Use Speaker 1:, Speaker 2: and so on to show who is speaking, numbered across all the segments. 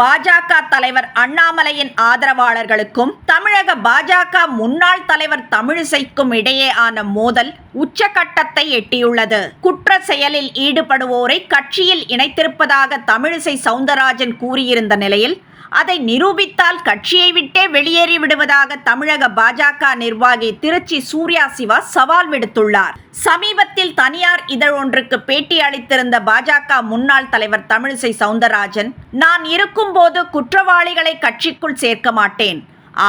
Speaker 1: பாஜக தலைவர் அண்ணாமலையின் ஆதரவாளர்களுக்கும் தமிழக பாஜக முன்னாள் தலைவர் தமிழிசைக்கும் இடையே ஆன மோதல் உச்சகட்டத்தை எட்டியுள்ளது. குற்ற செயலில் ஈடுபடுவோரை கட்சியில் இணைத்திருப்பதாக தமிழிசை சவுந்தரராஜன் கூறியிருந்த நிலையில் அதை நிரூபித்தால் கட்சியை விட்டே வெளியேறி விடுவதாக தமிழக பாஜக நிர்வாகி திருச்சி சூர்யா சிவா சவால் விடுத்துள்ளார். சமீபத்தில் தனியார் இதழ் ஒன்றுக்கு பேட்டி அளித்திருந்த பாஜக முன்னாள் தலைவர் தமிழிசை சவுந்தரராஜன் நான் இருக்கும்போது குற்றவாளிகளை கட்சிக்குள் சேர்க்க மாட்டேன்.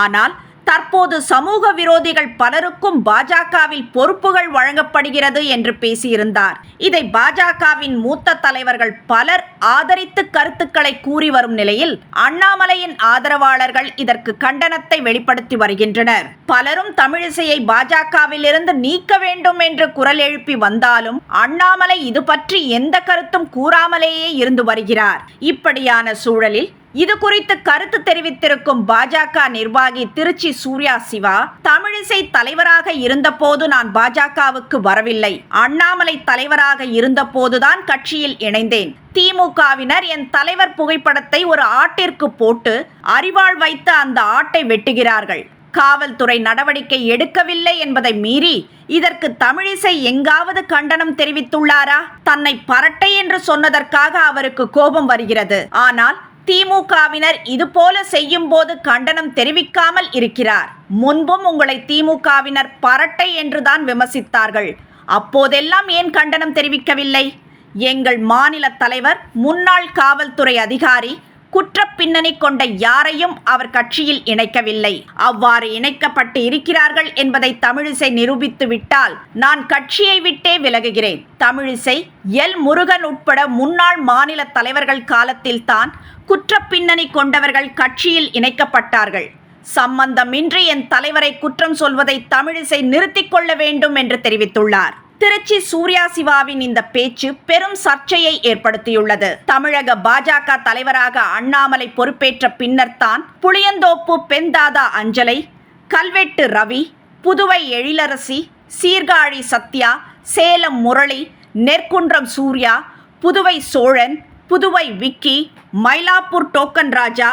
Speaker 1: ஆனால் தற்போது சமூக விரோதிகள் பலருக்கும் பாஜகவில் பொறுப்புகள் வழங்கப்படுகிறது என்று பேசியிருந்தார். இதை பாஜகவின் மூத்த தலைவர்கள் பலர் ஆதரித்து கருத்துக்களை கூறி வரும் நிலையில் அண்ணாமலையின் ஆதரவாளர்கள் இதற்கு கண்டனத்தை வெளிப்படுத்தி வருகின்றனர். பலரும் தமிழிசையை பாஜகவிலிருந்து நீக்க வேண்டும் என்று குரல் எழுப்பி வந்தாலும் அண்ணாமலை இது பற்றி எந்த கருத்தும் கூறாமலேயே இருந்து வருகிறார். இப்படியான சூழலில் இது குறித்து கருத்து தெரிவித்திருக்கும் பாஜக நிர்வாகி திருச்சி சூர்யா சிவா தமிழிசை தலைவராக இருந்தபோது நான் பாஜகவுக்கு வரவில்லை. அண்ணாமலை தலைவராக இருந்தபோதுதான் கட்சியில் இணைந்தேன். திமுகவினர் என் தலைவர் புகைப்படத்தை ஒரு ஆட்டிற்கு போட்டு அறிவாள் வைத்து அந்த ஆட்டை வெட்டுகிறார்கள். காவல்துறை நடவடிக்கை எடுக்கவில்லை என்பதை மீறி இதற்கு தமிழிசை எங்காவது கண்டனம் தெரிவித்துள்ளாரா? தன்னை பரட்டை என்று சொன்னதற்காக அவருக்கு கோபம் வருகிறது. ஆனால் திமுகவினர் இதுபோல செய்யும் போது கண்டனம் தெரிவிக்காமல் இருக்கிறார். முன்பும் உங்களை திமுகவினர் பரட்டை என்றுதான் விமர்சித்தார்கள். அப்போதெல்லாம் ஏன் கண்டனம் தெரிவிக்கவில்லை? எங்கள் மாநில தலைவர் முன்னாள் காவல்துறை அதிகாரி குற்ற பின்னணி கொண்ட யாரையும் அவர் கட்சியில் இணைக்கவில்லை. அவ்வாறு இணைக்கப்பட்டு இருக்கிறார்கள் என்பதை தமிழிசை நிரூபித்து விட்டால் நான் கட்சியை விட்டே விலகுகிறேன். தமிழிசை எல். முருகன் உட்பட முன்னாள் மாநில தலைவர்கள் காலத்தில்தான் குற்ற பின்னணி கொண்டவர்கள் கட்சியில் இணைக்கப்பட்டார்கள். சம்பந்தமின்றி என் தலைவரை குற்றம் சொல்வதை தமிழிசை நிறுத்திக் கொள்ள வேண்டும் என்று தெரிவித்துள்ளார். திருச்சி சூர்யா சிவாவின் இந்த பேச்சு பெரும் சர்ச்சையை ஏற்படுத்தியுள்ளது. தமிழக பாஜக தலைவராக அண்ணாமலை பொறுப்பேற்ற பின்னர் தான் புளியந்தோப்பு பெண்தாதா அஞ்சலை கல்வெட்டு ரவி புதுவை எழிலரசி சீர்காழி சத்யா சேலம் முரளி நெற்குன்றம் சூர்யா புதுவை சோழன் புதுவை விக்கி மயிலாப்பூர் டோக்கன் ராஜா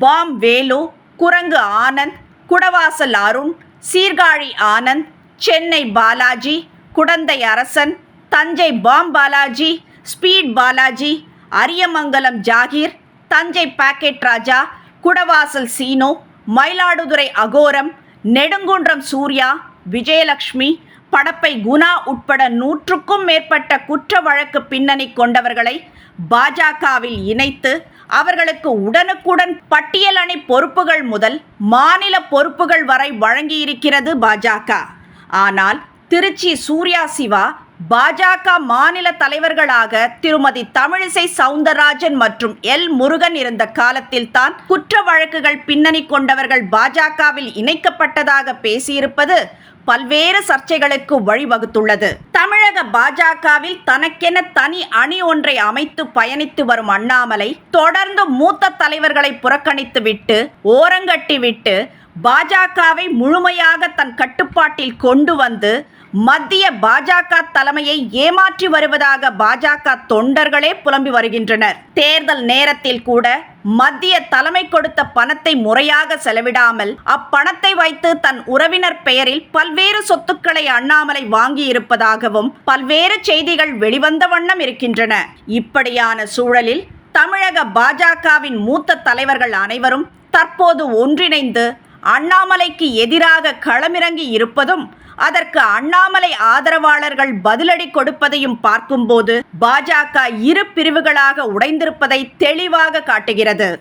Speaker 1: பாம் வேலு குரங்கு Anand Kudavasal Arun Sirkazhi Anand Chennai Balaji Kudanthai Arasan Thanjai bomb Balaji speed Balaji Ariyamangalam Zakir Thanjai pocket Raja Kudavasal Seeno Mayiladuthurai Aghoram Nedunkundram Surya Vijayalakshmi Padappai Guna உட்பட நூற்றுக்கும் மேற்பட்ட குற்ற வழக்கு பின்னணி கொண்டவர்களை பாஜகவில் இணைத்து அவர்களுக்கு உடனுக்குடன் பட்டியல் அணி பொறுப்புகள் முதல் மாநில பொறுப்புகள் வரை வழங்கியிருக்கிறது பாஜக. ஆனால் திருச்சி சூர்யா சிவா பாஜக மாநில தலைவர்களாக திருமதி தமிழிசை சவுந்தரராஜன் மற்றும் எல் முருகன் இருந்த காலத்தில் தான் குற்ற வழக்குகள் பின்னணி கொண்டவர்கள் பாஜகவில் இணைக்கப்பட்டதாக பேசியிருப்பது பல்வேறு சர்ச்சைகளுக்கு வழிவகுத்துள்ளது. தமிழக பாஜகவில் தனக்கென தனி அணி ஒன்றை அமைத்து பயணித்து வரும் அண்ணாமலை தொடர்ந்து மூத்த தலைவர்களை புறக்கணித்துவிட்டு ஓரங்கட்டிவிட்டு பாஜகவை முழுமையாக தன் கட்டுப்பாட்டில் கொண்டு வந்து மத்திய பாஜக தலைமையை ஏமாற்றி வருவதாக பாஜக தொண்டர்களே புலம்பி வருகின்றனர். தேர்தல் நேரத்தில் கூட மத்திய தலைமை கொடுத்த பணத்தை முறையாக செலவிடாமல் அப்பணத்தை வைத்து தன் உறவினர் பெயரில் பல்வேறு சொத்துக்களை அண்ணாமலை வாங்கியிருப்பதாகவும் பல்வேறு செய்திகள் வெளிவந்த வண்ணம் இருக்கின்றன. இப்படியான சூழலில் தமிழக பாஜகவின் மூத்த தலைவர்கள் அனைவரும் தற்போது ஒன்றிணைந்து அண்ணாமலைக்கு எதிராக களமிறங்கி இருப்பதும் அதற்கு அண்ணாமலை ஆதரவாளர்கள் பதிலடி கொடுப்பதையும் பார்க்கும்போது பாஜக இரு பிரிவுகளாக உடைந்திருப்பதை தெளிவாக காட்டுகிறது.